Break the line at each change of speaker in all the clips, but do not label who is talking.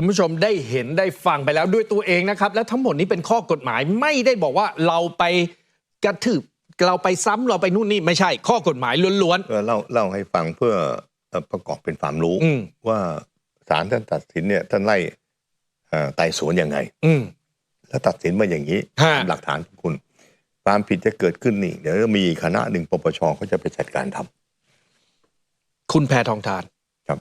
คุณผู้ชมได้เห็นได้ฟังไปแล้วด้วยตัวเองนะครับ และทั้งหมดนี้เป็นข้อกฎหมายไม่ได้บอกว่าเราไปกระถืบเราไปซ้ำเราไปนู่นนี่ไม่ใช่ ข้อกฎหมายล้วน
เออเล่าเล่าให้ฟังเพื่อเอ่อประกอบเป็นความรู้
ๆอืม
ว่าศาลท่านตัดสินเนี่ยท่านไล่เอ่อไต่สวนยังไง
อืม
แล้วตัดสินมาอย่างนี้
ฮะ
ตามหลักฐานของคุณ ความผิดจะเกิดขึ้นนี่ เดี๋ยวมีคณะหนึ่งปปชเขาจะไปจัดการทำ
คุณแพทองทาน
ครับ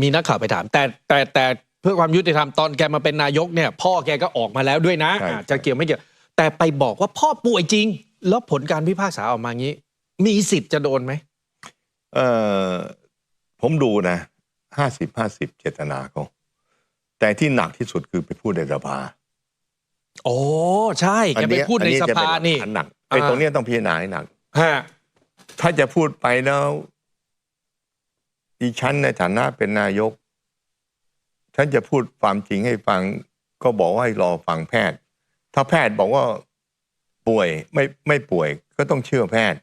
มีนักข่าวไปถาม แต่แต่แต่ เพื่อความยุติธรรมตอนแกมาเป็นนายกเนี่ยพ่อแกก็ออกมาแล้วด้วยนะอาจจะเกี่ยวไม่เกี่ยวแต่ไปบอกว่าพ่อป่วยจริง แล้วผลการพิพากษาออกมางี้ มีสิทธิ์จะโดนไหม
เออผมดูนะห้าสิบห้าสิบเจตนาเขาแต่ที่หนักที่สุดคือไปพูดในสภา
โอ้ใช่แกไป
เย
พูดใน
อั
ส
จะเป็
ภานี่
หลักฐหนักไอ้
อ่า
ตรงเนี้ยต้องพิจารณาให้หนัก
ฮะ
ถ้าจะพูดไปแล้วดิฉันในฐานะเป็นนายก ฉันจะพูดความจริงให้ฟัง ก็บอกว่าให้รอฟังแพทย์ ถ้าแพทย์บอกว่าป่วยไม่ไม่ป่วยก็ต้องเชื่อแพทย์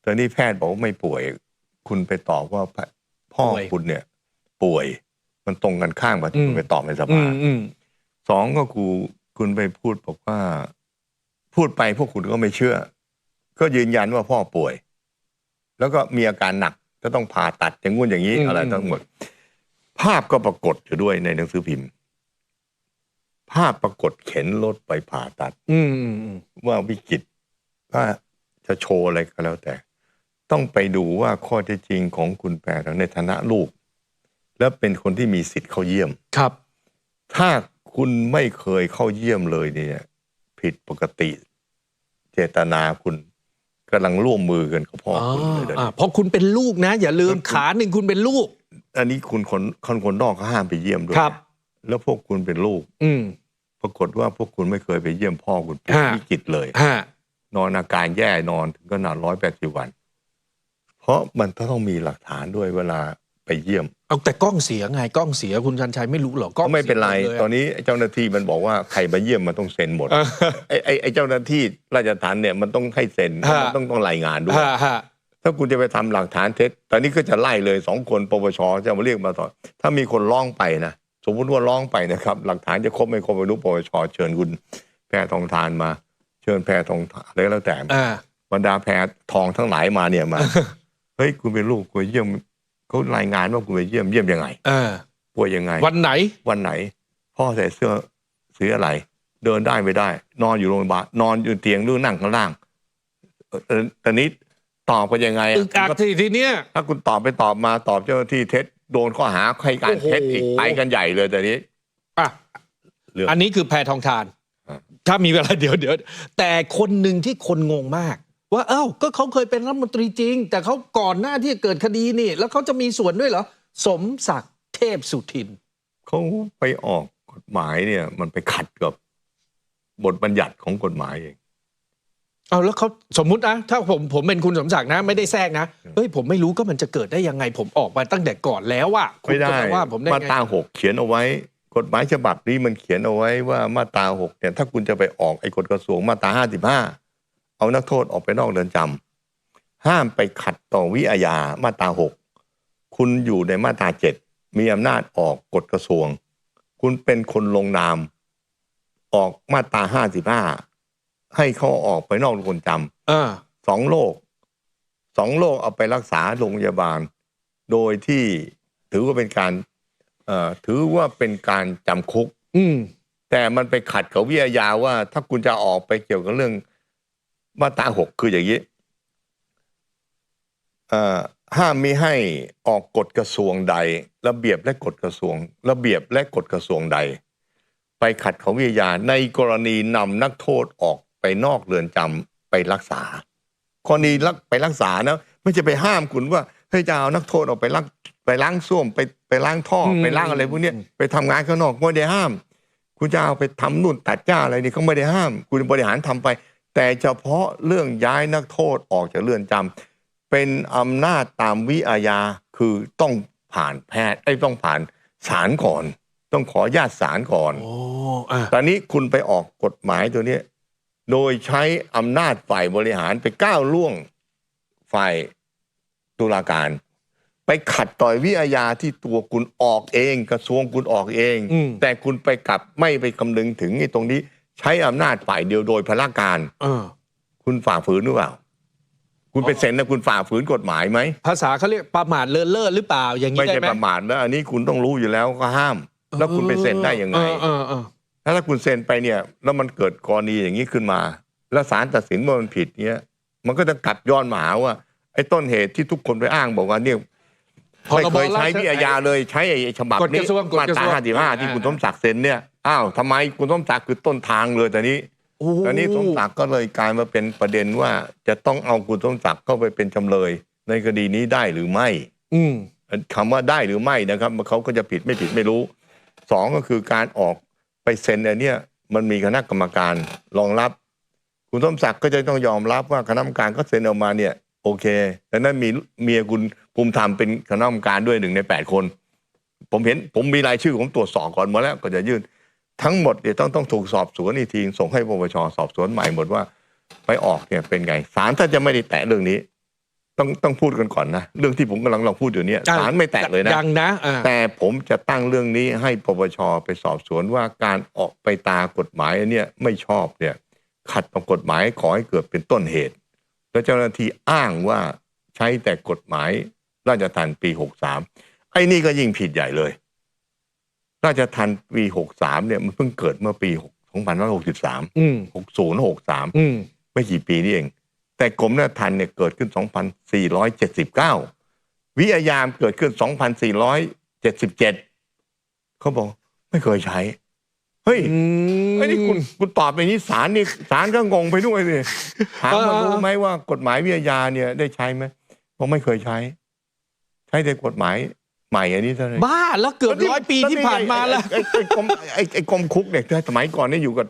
แต่นี่แพทย์บอกว่าไม่ป่วย คุณไปตอบว่าพ่อคุณเนี่ย ป่วย มันตรงกันข้ามกับที่คุณไปตอบในส
อื
ภา
มอืม
สองก็คือคุณไปพูดบอกว่า พูดไปพวกคุณก็ไม่เชื่อ ก็ยืนยันว่าพ่อป่วย แล้วก็มีอาการหนักก็ต้องผ่าตัดอย่างงู้นอย่างนี้
อืม
อะไรทั้งหมด ภาพก็ปรากฏอยู่ด้วยในหนังสือพิมพ์ ภาพปรากฏเข็นรถไปผ่าตัด
อืมอืมอืม
ว่าวิกฤตว่าจะโชว์อะไรก็แล้วแต่ ต้องไปดูว่าข้อเท็จจริงของคุณแปรในฐานะลูก และเป็นคนที่มีสิทธิ์เข้าเยี่ยม
ครับ
ถ้าคุณไม่เคยเข้าเยี่ยมเลยเนี่ย ผิดปกติ เจตนาคุณกำลังร่วมมือกันกับพ่อคุณเลยเดี๋ยว
อ่า
นี้
เพราะคุณเป็นลูกนะ อย่าลืม
แล้วคุณ
ขาหนึ่งคุณเป็นลูก
อันนี้คุณคนคนคนนอกเขาห้ามไปเยี่ยมด้วย
ครับ
แล้วพวกคุณเป็นลูก
อืม
ปรากฏว่าพวกคุณไม่เคยไปเยี่ยมพ่อคุณเป็น
ฮะ
วิกฤตเลย
ฮะ
นอนอาการแย่นอนถึงขนาดร้อยแปดสิบวัน เพราะมันต้องมีหลักฐานด้วยเวลาไปเยี่ยม
เอาแต่กล้องเสียไงกล้องเสียคุณชันชัยไม่รู้เหรอกล้อง
ก็ไม่เป็นไร
สียหดลยะ
ตอนนี้ไอ้เจ้าหน้าที่มันบอกว่าใครมาเยี่ยมมันต้องเซ็นหมด
เออ
ไอ้ไอ้ไอ้เจ้าหน้าที่ราชทัณฑ์เนี่ยมันต้องให้เซ็น
ฮะ
มันต้องต้องรายงานด้วย
ฮะฮะ
ถ้าคุณจะไปทำหลักฐานเท็จตอนนี้ก็จะไล่เลยสองคนปปชจะมาเรียกมาต่อถ้ามีคนร้องไปนะสมมุติว่าร้องไปนะครับ หลักฐานจะครบไม่ครบไม่รู้ปปชเชิญคุณแพรทองทานมา เชิญแพรทองทานอะไรก็แล้วแต่
อ่า
บรรดาแพรทองทั้งหลายมาเนี่ยมาเฮ้ยคุณเป็นลูกคุณไปเยี่ยมเขารายงานว่าคุณไปเยี่ยมเยี่ยมยังไง
เออ
ป่วยยังไง
วันไหน
วันไหน พ่อใส่เสื้อสีอะไร เดินได้ไม่ได้ นอนอยู่โรงพยาบาลนอนอยู่เตียงหรือนั่งข้างล่างเอ่อเอ่อตอนนี้ ตอบไปยังไงอะ
อึกอักทีทีเนี้ย
ถ้าคุณตอบไปตอบมาตอบเจ้าหน้าที่เท็จโดนข้อหาใครการเท็จอีก
โอ้โห
ไปกันใหญ่เลยแต่นี้
อะ
เรื่อง
อันนี้คือแพทองทาน
อ่า
ถ้ามีเวลาเดี๋ยวเดี๋ยวแต่คนหนึ่งที่คนงงมาก ว่าเอ้าก็เขาเคยเป็นรัฐมนตรีจริง แต่เขาก่อนหน้าที่จะเกิดคดีนี่ แล้วเขาจะมีส่วนด้วยเหรอ สมศักดิ์เทพสุทิน
เขาไปออกกฎหมายเนี่ย มันไปขัดกับบทบัญญัติของกฎหมายเอง
เอาแล้วเขาสมมุตินะ ถ้าผมผมเป็นคุณสมศักดิ์นะ ไม่ได้แทรกนะเฮ้ยผมไม่รู้ก็มันจะเกิดได้ยังไง ผมออกมาตั้งแต่ก่อนแล้วอะคุณ
ไม่ได้
จะาว่าผมได้
มา
ไง
ตราหกเขียนเอาไว้ กฎหมายฉบับนี้มันเขียนเอาไว้ว่ามาตราหกเนี่ยถ้าคุณจะไปออกไอ้กฎกระทรวงมาตราห้าสิบห้าเอานักโทษออกไปนอกเรือนจำห้ามไปขัดต่อวิอาญามาตราหกคุณอยู่ในมาตราเจ็ดมีอำนาจออกกฎกระทรวง คุณเป็นคนลงนาม ออกมาตราห้าสิบห้า ให้เขาออกไปนอกเรือนจำ
เออ
สองโรคสองโรคเอาไปรักษาโรงพยาบาล โดยที่ถือว่าเป็นการเอ่อถือว่าเป็นการจำคุก
อืม
แต่มันไปขัดกับวิทยาว่า ถ้าคุณจะออกไปเกี่ยวกับเรื่องมาตราหกคืออย่างนี้เอ่อห้ามมิให้ออกกฎกระทรวงใด ระเบียบและกฎกระทรวง ระเบียบและกฎกระทรวงใด ไปขัดของวิทยาในกรณีนำนักโทษออก ไปนอกเรือนจำไปรักษากรณีรักไปรักษานะไม่ใช่ไปห้ามคุณว่าเฮ้ยจะเอานักโทษออกไปล้างไปล้างส้วมไปไปล้างท่อ
อืม
ไปล้างอะไรพวกเนี้ยไปทำงานข้างนอกไม่ได้ห้าม คุณจะเอาไปทำนู่นตัดหญ้าอะไรนี่เขาไม่ได้ห้าม คุณบริหารทำไป แต่เฉพาะเรื่องย้ายนักโทษออกจากเรือนจำเป็นอำนาจตามวิอาญาคือต้องผ่านแพทย์ไอ้ยต้องผ่านศาลก่อน ต้องขอญาติศาลก่อน
โอ้อะ
ตอนนี้คุณไปออกกฎหมายตัวเนี้ย โดยใช้อำนาจฝ่ายบริหารไปก้าวล่วงฝ่ายตุลาการ ไปขัดต่อยวิอาญาที่ตัวคุณออกเอง กระทรวงคุณออกเอง
อืม
แต่คุณไปกลับไม่ไปคำนึงถึงไอ้ตรงนี้ ใช้อำนาจฝ่ายเดียวโดยพละการ
เออ
คุณฝ่าฝืนหรือเปล่า คุณไปเซ็นนะคุณฝ่าฝืนกฎหมายไหม
ภาษาเขาเรียกประมาทเลินเล่อหรือเปล่าอย่างนี้
ไม่
ได้
ใช่
ไหม
ประมาทแล้วอันนี้คุณต้องรู้อยู่แล้วก็ห้าม แล้วคุณไปเซ็นได้ยังไง
เออเออเออ
ถ้าถ้าคุณเซ็นไปเนี่ย แล้วมันเกิดกรณีอย่างนี้ขึ้นมา แล้วศาลตัดสินว่ามันผิดเนี่ยมันก็จะกลับย้อนมาหาว่าไอ้ต้นเหตุที่ทุกคนไปอ้างบอกว่าเนี่ยไม่เคยใช้วิอาญาเลยใช้ไอ้ฉบับ
กฎก
นี้
ระทรวงกฎ
มาก
ระ
ต
ท
ราร
วง
ห้าสิบห้าที่คุณสมศักดิ์เซ็นเนี่ยอ้าวทำไมคุณสมศักดิ์คือต้นทางเลยแต่นี้
โอ้โห
ตอนนี้สมศักดิ์ก็เลยกลายมาเป็นประเด็นว่า จะต้องเอาคุณสมศักดิ์เข้าไปเป็นจำเลย ในคดีนี้ได้หรือไม่
อืม
คำว่าได้หรือไม่นะครับเขาก็จะผิดไม่ผิดไม่รู้สองก็คือการออก ไปเซ็นอันเนี้ยมันมีคณะกรรมการรองรับ คุณสมศักดิ์ก็จะต้องยอมรับว่าคณะกรรมการก็เซ็นออกมาเนี่ย โอเคแต่นั้นมีเมียคุณภูมิธรรมเป็นคณะกรรมการด้วยหนึ่งในแปดคน ผมเห็นผมมีรายชื่อผมตรวจสอบก่อนมาแล้วก็จะยื่น ทั้งหมดเดี๋ยวต้องต้องถูกสอบสวนอีกทีส่งให้ปปชสอบสวนใหม่หมดว่า ไปออกเนี่ยเป็นไงศาลถ้าจะไม่ได้แตะเรื่องนี้ ต้องต้องพูดกันก่อนนะ เรื่องที่ผมกำลังลองพูดอยู่เนี่ยศาลไม่แตะเลยนะ
ยังนะอ่า
แต่ผมจะตั้งเรื่องนี้ให้ปปชไปสอบสวนว่าการออกไปตากฎหมายอันเนี่ยไม่ชอบเนี่ย ขัดต่อกฎหมายขอให้เกิดเป็นต้นเหตุ แล้วเจ้าหน้าที่อ้างว่าใช้แต่กฎหมายราชทัณฑ์ปีหกสามไอ้นี่ก็ยิ่งผิดใหญ่เลย ราชทัณฑ์ปีหกสามเนี่ยมันเพิ่งเกิดเมื่อปีสองพันห้าร้อยหกสิบสาม
อืม
หกศูนย์หกสาม
อืม
ไม่กี่ปีนี่เอง แต่กรมราชทัณฑ์เนี่ยเกิดขึ้น 2479 วิทยามเกิดขึ้น 2477 เขาบอกไม่เคยใช้ เฮ้ย
อืม
ไอ้นี่คุณคุณตอบไปนี้ศาลนี่ศาลก็งงไปด้วยสิถามว่า
เออ
รู้ไหมว่ากฎหมายวิทยาเนี่ยได้ใช้ไหมบอกไม่เคยใช้ ใช้แต่กฎหมายใหม่อันนี้เท่านั้น
บ้าแล้วเกือบร้อยปีที่ผ่านมาแล้ว
ไอ้ไอ้ไอ้กรมไอ้ไอ้กรมคุกเนี่ยสมัยก่อนเนี่ยอยู่กับ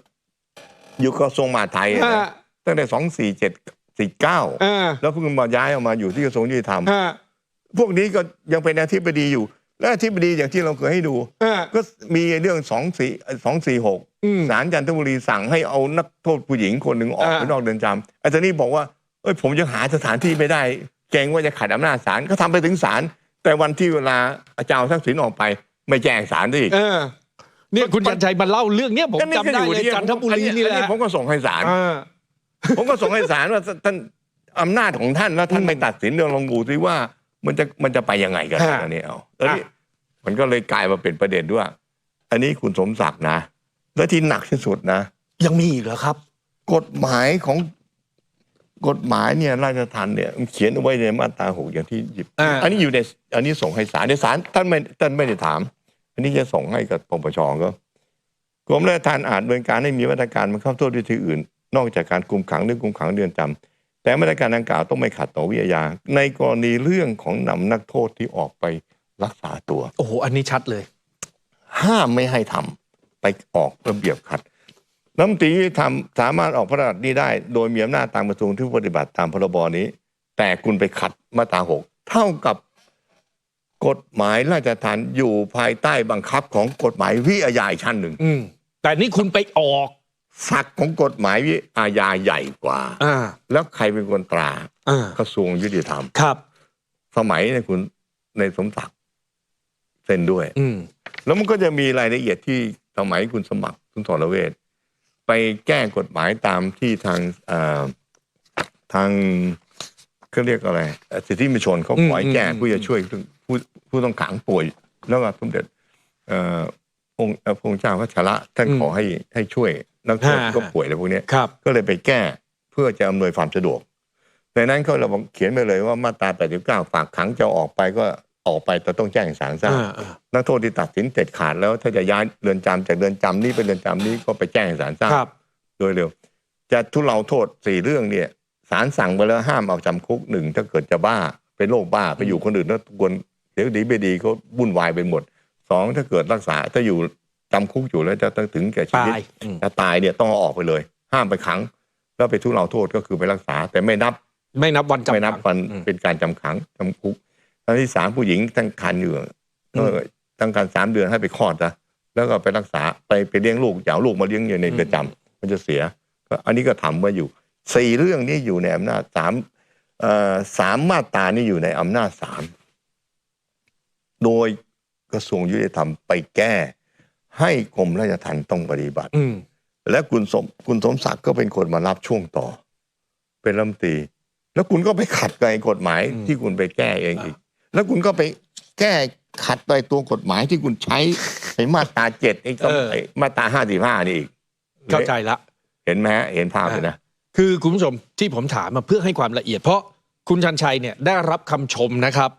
อยู่กับกระทรวงมหาดไทยอะนะ
ฮะ
ตั้งแต่สองสี่เจ็ด สี่เก้า
อ่า
แล้วเพิ่งมาย้ายออกมาอยู่ที่กระทรวงยุติธรรม
ฮะ
พวกนี้ก็ยังเป็นอธิบดีอยู่ และอธิบดีอย่างที่เราเคยให้ดู
อ่า
ก็มีเรื่องสองสี่สองสี่หก
อืม
ศาลจันทบุรีสั่งให้เอานักโทษผู้หญิงคนหนึ่งออก
อ่า
ไปนอกเรือนจำไอ้ตอนนี้บอกว่าเอ้ยผมยังหาสถานที่ไม่ได้เกรงว่าจะขัดอำนาจศาลก็ทำไปถึงศาลแต่วันที่เวลาอาจารย์ทักษิณออกไป ไม่แจ้งศาลด้วยอีก
เออ เนี่ยคุณชันชัยมาเล่าเรื่องเนี้ยผม
ก็นี่
จำ
ก็
ได้
อยู่
เลย
ที่
จันทบุรีนี่แห
อั
ละ
ผมก็ส่งให้ศาล
อ่า
ผมก็ส่งให้ศาลว่าท่านอำนาจของท่านแล้วท่าน
อืม
ไม่ตัดสินเรื่องลองดูซิว่า มันจะมันจะไปยังไงกัน
ฮะ
อันนี้เอาแล้วนี่
อะ
มันก็เลยกลายมาเป็นประเด็นด้วย อันนี้คุณสมศักดิ์นะ และที่หนักที่สุดนะ
ยังมีอีกเหรอครับ
กฎหมายของกฎหมายเนี่ยราชทัณฑ์เนี่ยมันเขียนเอาไว้ในมาตราหกอย่างที่หยิบ
อ่า
อันนี้อยู่ในอันนี้ส่งให้ศาลในศาลท่านไม่ท่านไม่ได้ถาม อันนี้จะส่งให้กับปปชก็กรมราชทัณฑ์อาจดำเนินการให้มีมาตรการมันเข้าโทษด้วยที่อื่น นอกจากการคุมขังหรือคุมขังเรือนจำแต่มาตรการดังกล่าวต้องไม่ขัดต่อวิทยา ในกรณีเรื่องของนำนักโทษที่ออกไปรักษาตัว
โอ้โหอันนี้ชัดเลย
ห้ามไม่ให้ทำไปออกระเบียบขัดรัฐมนตรียุติธรรมสามารถออกพระราชบัญญัตินี้ได้ โดยมีอำนาจตามกระทรวงที่ปฏิบัติตามพรบนี้ แต่คุณไปขัดมาตราหกเท่ากับกฎหมายราชทัณฑ์อยู่ภายใต้บังคับของกฎหมายวิอาญาอีกชั้นหนึ่ง
อืมแต่นี่คุณไปออก
ศักดิ์ของกฎหมายวิอาญาใหญ่กว่า
อ่า
แล้วใครเป็นคนตรา
อ่าก
ระทรวงยุติธรรม
ครับ
สมัยในยคุณในสมศักดิ์เซ็นด้วย
อืม
แล้วมันก็จะมีรายละเอียดที่สมัยคุณสมัครคุณสรเวชไปแก้กฎหมายตามที่ทางเอ่อทางเขาเรียกอะไรเอ่อสิทธิมนุษยชนเขาขอให้แก้ผู้จะช่วยผู้ผู้ต้องขังป่วย แล้วก็สมเด็จเอ่อองค์เอ่อพระองค์เจ้าพระชระท่านขอให้ให้ช่วย นักโทษก็ป่วยอะไรพวกเนี้ย
ครับ
ก็เลยไปแก้เพื่อจะอำนวยความสะดวกในนั้นเขาเราบอกเขียนไปเลยว่ามาตรา 89 ฝากขังจะออกไปก็ออกไปแต่ต้องแจ้งศาลทราบ
อ่าอ่า
นักโทษที่ตัดสินเด็ดขาดแล้วถ้าจะย้ายเรือนจำจากเรือนจำนี้ไปเรือนจำนี้ก็ไปแจ้งให้ศาลทราบ
ครับ
โดยเร็ว จะทุเลาโทษสี่เรื่องเนี่ยศาลสั่งไปแล้วห้ามเอาจำคุกหนึ่งถ้าเกิดจะบ้าเป็นโรคบ้าไปอยู่คนอื่นแล้วทุกคนเดี๋ยวดีไม่ดีก็วุ่นวายไปหมดสองถ้าเกิดรักษาถ้าอยู่ จำคุกอยู่แล้วจะต้องถึงแก่ชี
ตา
วิต
ยอืม
ถ้าตายเนี่ยต้องเอาออกไปเลย ห้ามไปขัง แล้วไปทุเลาโทษก็คือไปรักษา แต่ไม่นับ
ไม่นับวันจำ
ไม่นับวัน
อืม
เป็นการจำขังจำคุกอันที่สามผู้หญิงตั้งครรภ์อยู่
อื
ก็
ม
ตั้งครรภ์สามเดือนให้ไปคลอดนะแล้วก็ไปรักษาไปไปเลี้ยงลูกอย่าเอาลูกมาเลี้ยงอยู่ในเรือนจำมันจะเสียก็อันนี้ก็ทำมาอยู่สี่เรื่องนี้อยู่ในอำนาจสามเอ่อสามมาตรานี่อยู่ในอำนาจศาลโดยกระทรวงยุติธรรมไปแก้ ให้กรมราชทัณฑ์ต้องปฏิบัติ
อืม
และคุณสมคุณสมศักดิ์ก็เป็นคนมารับช่วงต่อ เป็นรัฐมนตรี แล้วคุณก็ไปขัดกับไอ้กฎหมาย
อืม
ที่คุณไปแก้เองอีก แล้วคุณก็ไปแก้ขัดในตัวกฎหมายที่คุณใช้ ไอ้มาตราเจ็ดไอ้ก็ไอ้มาตราห้าสิบห้านี่อีก
เข้าใจละ
เห็นไหมฮะเห็นภาพเลยนะ
คือคุณผู้ชมที่ผมถามมาเพื่อให้ความละเอียด เพราะคุณชันชัยเนี่ยได้รับคำชมนะครับ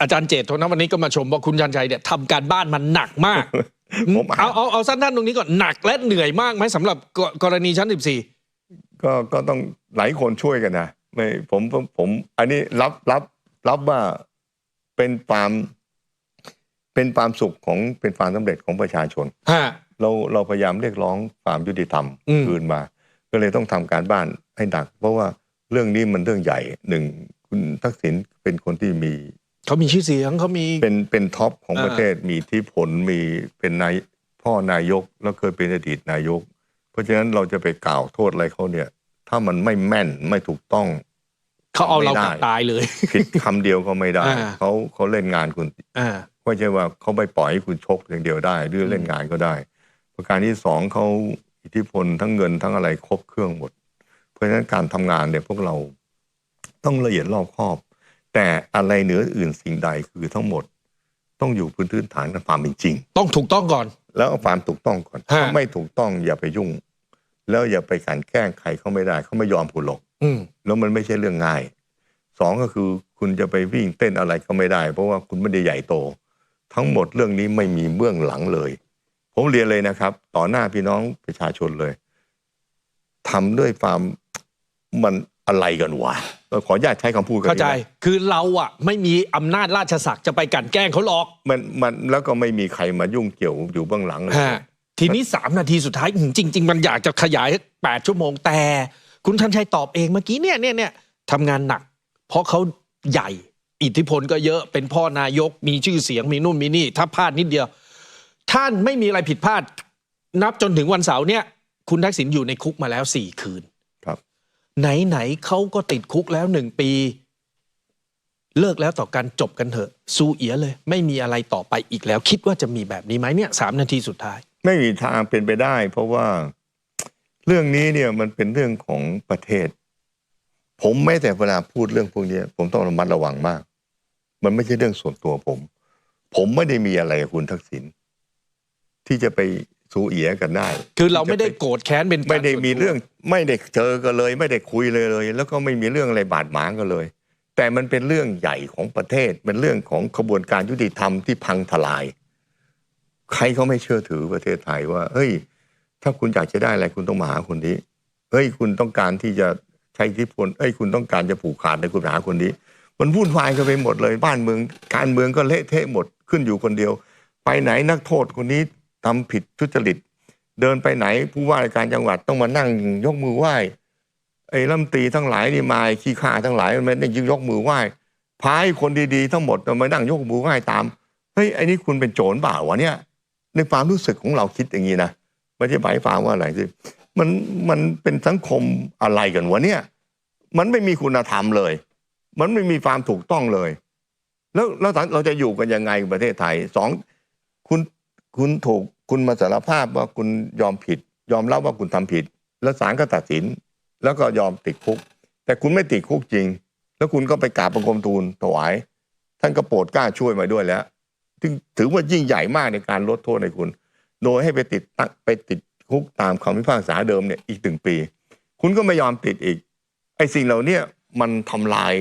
อาจารย์เจตโทนะวันนี้ก็มาชมว่าคุณชันชัยเนี่ยทำการบ้านมันหนักมาก
ผมอ่าน
เอาเอาเอาสั้นๆตรงนี้ก่อนหนักและเหนื่อยมากไหมสำหรับกกรณีชั้น 14
ก็ก็ต้องหลายคนช่วยกันนะไม่ผมผมผม อันนี้รับรับรับว่าเป็นความเป็นความสุขของเป็นความสำเร็จของประชาชน
ฮะ
เราเราพยายามเรียกร้องความยุติธรรม
อืม
คืนมา ก็เลยต้องทำการบ้านให้หนัก เพราะว่าเรื่องนี้มันเรื่องใหญ่หนึ่งคุณทักษิณเป็นคนที่มี
เขามีชื่อเสียงเขามี
เป็นเป็นท็อปของ
อ่า
ประเทศมีอิที่ผลมีเป็นนายพ่อนายกแล้วเคยเป็นอดีตนายก เพราะฉะนั้นเราจะไปกล่าวโทษอะไรเขาเนี่ย ถ้ามันไม่แม่นไม่ถูกต้อง
เขาเอาเรา
ไม่ได้
กลับตายเลย
ผิดคำเดียวก็ไม่ได้
อ่า
เขาเขาเล่นงานคุณ
อ่า
ไม่ใช่ว่าเขาไปปล่อยให้คุณชกอย่างเดียวได้หรือเล่นงานก็ได้ ประการที่สองเขาอิทธิพลทั้งเงินทั้งอะไรครบเครื่องหมด เพราะฉะนั้นการทำงานเนี่ยพวกเราต้องละเอียดรอบคอบ แต่อะไรเหนืออื่นสิ่งใดคือทั้งหมด ต้องอยู่พื้นพื้นฐานกับความเป็นจริง
ต้องถูกต้องก่อน
แล้วเอาความถูกต้องก่อน
ฮะ
ถ้าไม่ถูกต้องอย่าไปยุ่ง แล้วอย่าไปกลันแกล้งใครเขาไม่ได้เขาไม่ยอมคุณหรอก
อืม
แล้วมันไม่ใช่เรื่องง่ายสองก็คือคุณจะไปวิ่งเต้นอะไรก็ไม่ได้ เพราะว่าคุณไม่ได้ใหญ่โต ทั้งหมดเรื่องนี้ไม่มีเบื้องหลังเลย ผมเรียนเลยนะครับ ต่อหน้าพี่น้องประชาชนเลยทำด้วยความมัน อะไรกันวะเออขออนุญาตใช้คำพูดกัน
เข้าใจ
นี้นะ
คือเราอะไม่มีอำนาจราชศักดิ์จะไปกลันแกล้งเขาหรอก
มันมันแล้วก็ไม่มีใครมายุ่งเกี่ยวอยู่เบื้องหลังเลย
ฮะทีนี้สามนาทีสุดท้ายอืมจริง ๆ มันอยากจะขยายแปดชั่วโมงแต่ คุณทันชัยตอบเองเมื่อกี้เนี่ยเนี่ยเนี่ยทำงานหนัก เพราะเขาใหญ่ อิทธิพลก็เยอะเป็นพ่อนายกมีชื่อเสียงมีนู่นมีนี่ ถ้าพลาดนิดเดียว ท่านไม่มีอะไรผิดพลาด นับจนถึงวันเสาร์เนี่ย คุณทักษิณอยู่ในคุกมาแล้วสี่คืน
ครับ
ไหนๆเขาก็ติดคุกแล้วหนึ่งปี เลิกแล้วต่อกันจบกันเถอะสู้เอียเลย ไม่มีอะไรต่อไปอีกแล้ว คิดว่าจะมีแบบนี้ไหมเนี่ยสามนาทีสุดท้าย
ไม่มีทางเป็นไปได้ เพราะว่าเรื่องนี้เนี่ยมันเป็นเรื่องของประเทศ ผมไม่แต่เวลาพูดเรื่องพวกนี้ผมต้องระมัดระวังมาก มันไม่ใช่เรื่องส่วนตัวผม ผมไม่ได้มีอะไรกับคุณทักษิณที่จะไป สูเอียกันได้
คือเราไม่ได้โกรธแค้นเป็นการ
ไม่ได้มี
ส่วนตัว
เรื่องไม่ได้เจอกันเลย ไม่ได้คุยเลยเลย แล้วก็ไม่มีเรื่องอะไรบาดหมางกันเลย แต่มันเป็นเรื่องใหญ่ของประเทศเป็นเรื่องของขบวนการยุติธรรมที่พังทลาย ใครเขาไม่เชื่อถือประเทศไทยว่า เฮ้ย ถ้าคุณอยากจะได้อะไรคุณต้องมาหาคนนี้เฮ้ยคุณต้องการที่จะใช้อิทธิพลเอ้ยคุณต้องการจะผูกขาดในคุณหาคนนี้ มันวุ่นวายกันไปหมดเลย บ้านเมือง การเมืองก็เละเทะหมดขึ้นอยู่คนเดียว ไปไหนนักโทษคนนี้ ทำผิดทุจริต เดินไปไหนผู้ว่าการจังหวัดต้องมานั่งยกมือไหว้ไอ้รัมตีทั้งหลายนี่มาขี้ข้าทั้งหลายมันได้ยิงยกมือไหว้พายคนดีๆทั้งหมดมานั่งยกมือไหว้ตามเฮ้ยไอ้นี่คุณเป็นโจรเปล่าวะเนี่ย ในความรู้สึกของเราคิดอย่างนี้นะไม่ใช่หมายความว่าอะไรสิมันมันเป็นสังคมอะไรกันวะเนี่ย มันไม่มีคุณธรรมเลย มันไม่มีความถูกต้องเลย แล้วแล้วเราจะอยู่กันยังไงประเทศไทยสองคุณ คุณถูกคุณมาสารภาพว่าคุณยอมผิด ยอมรับว่าคุณทำผิด แล้วศาลก็ตัดสิน แล้วก็ยอมติดคุก แต่คุณไม่ติดคุกจริง แล้วคุณก็ไปกราบบังคมทูลถวาย ท่านก็โปรดกล้าช่วยมาด้วยแล้วถึงถือว่ายิ่งใหญ่มากในการลดโทษให้คุณ โดยให้ไปติดตั้งไปติดคุกตามคำพิพากษาเดิมเนี่ยอีกหนึ่งปี คุณก็ไม่ยอมติดอีกไอ้สิ่งเหล่านี้มันทำลาย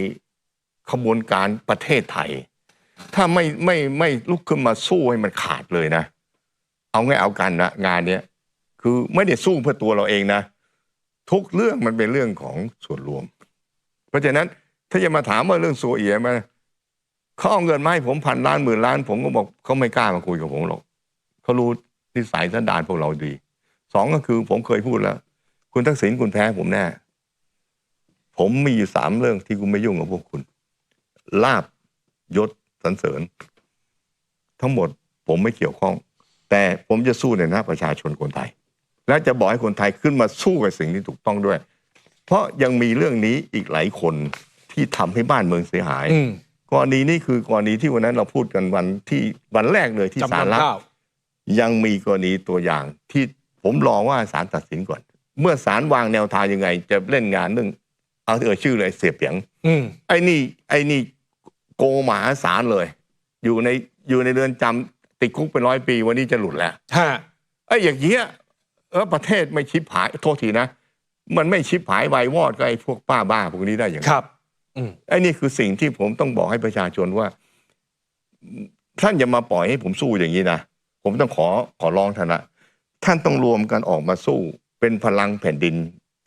ขบวนการประเทศไทย ถ้าไม่ไม่ไม่ลุกขึ้นมาสู้ให้มันขาดเลยนะ เอาไงเอากันนะงานเนี้ยคือไม่ได้สู้เพื่อตัวเราเองนะ ทุกเรื่องมันเป็นเรื่องของส่วนรวม เพราะฉะนั้นถ้าจะมาถามว่าเรื่องโซเอียมาเขาเอาเงินมาให้ผมพันล้านหมื่นล้าน ผมก็บอกเขาไม่กล้ามาคุยกับผมหรอกเขารู้นิสัยสันดานพวกเราดีสองก็คือผมเคยพูดแล้ว คุณทักษิณคุณแพ้ผมแน่ผมมีอยู่สามเรื่องที่คุณไม่ยุ่งกับพวกคุณ ลาบยศสรรเสริญ ทั้งหมดผมไม่เกี่ยวข้อง แต่ผมจะสู้ในหน้าประชาชนคนไทย และจะบอกให้คนไทยขึ้นมาสู้กับสิ่งที่ถูกต้องด้วย เพราะยังมีเรื่องนี้อีกหลายคนที่ทำให้บ้านเมืองเสียหาย
อืม
กรณีนี้คือกรณีที่วันนั้นเราพูดกันวันที่วันแรกเลยที่
จำ
ศาล
นำ
รับ
ข้าว
ยังมีกรณีตัวอย่างที่ผมรอว่าศาลตัดสินก่อน เมื่อศาลวางแนวทางยังไง จะเล่นงานเรื่องเอาเอ่ยชื่อเลยเสียเปียง
อืม
ไอ้นี่ไอ้นี่โกงมหาศาลเลย อยู่ในอยู่ในเรือนจำ ติดคุกเป็นร้อยปีวันนี้จะหลุดแล้ว
ฮะ
ไอ้อย่างเงี้ยเออประเทศไม่ชิบหายโทษทีนะ มันไม่ชิบหายวายวอดก็ไอ้พวกป้าบ้าพวกนี้ได้อย่าง
ครับอืม
ไอ้นี่คือสิ่งที่ผมต้องบอกให้ประชาชนว่า ท่านอย่ามาปล่อยให้ผมสู้อย่างนี้นะผมต้องขอขอร้องท่านนะท่านต้องรวมกันออกมาสู้ เป็นพลังแผ่นดิน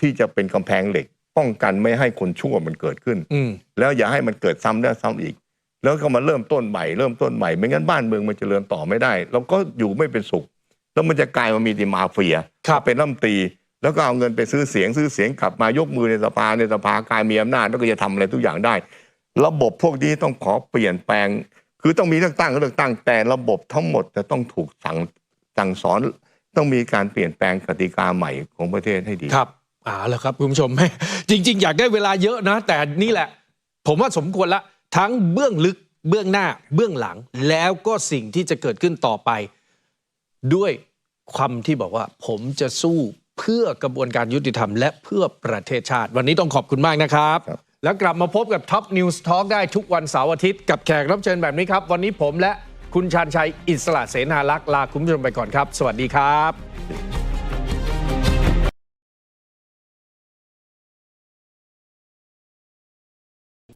ที่จะเป็นกำแพงเหล็ก ป้องกันไม่ให้คนชั่วมันเกิดขึ้น
อืม
แล้วอย่าให้มันเกิดซ้ำแล้วซ้ำอีก แล้วก็มาเริ่มต้นใหม่เริ่มต้นใหม่ไม่งั้นบ้านเมืองมันจเจริญต่อไม่ได้ เราก็อยู่ไม่เป็นสุข แล้วมันจะกลายมามีดีมาเฟีย
ครับ
เป็นรัฐมนตรีแล้วก็เอาเงินไปซื้อเสียงซื้อเสียงกลับมายกมือในสภาในสภากลายมีอำนาจแล้วก็จะทำอะไรทุกอย่างได้ ระบบพวกนี้ต้องขอเปลี่ยนแปลง คือต้องมีเลือกตั้งก็เลือกตั้งแต่ระบบทั้งหมดจะต้องถูกสั่งสั่งสอนต้องมีการเปลี่ยนแปลงกติกาใหม่ของประเทศให้ดี
ครับอ่าแล้วครับคุณผู้ชมจริง ๆ อยากได้เวลาเยอะนะ แต่นี่แหละ ผมว่าสมควรละ ทั้งเบื้องลึกเบื้องหน้าเบื้องหลัง แล้วก็สิ่งที่จะเกิดขึ้นต่อไป ด้วยความที่บอกว่า ผมจะสู้เพื่อกระบวนการยุติธรรม และเพื่อประเทศชาติ วันนี้ต้องขอบคุณมากนะครับ
ครับ
แล้วกลับมาพบกับ Top News Talk ได้ทุกวันเสาร์อาทิตย์กับแขกรับเชิญแบบนี้ครับ วันนี้ผมและคุณชาญชัยอิสระเสนาลักษณ์ลาคุณผู้ชมไปก่อนครับ สวัสดีครับ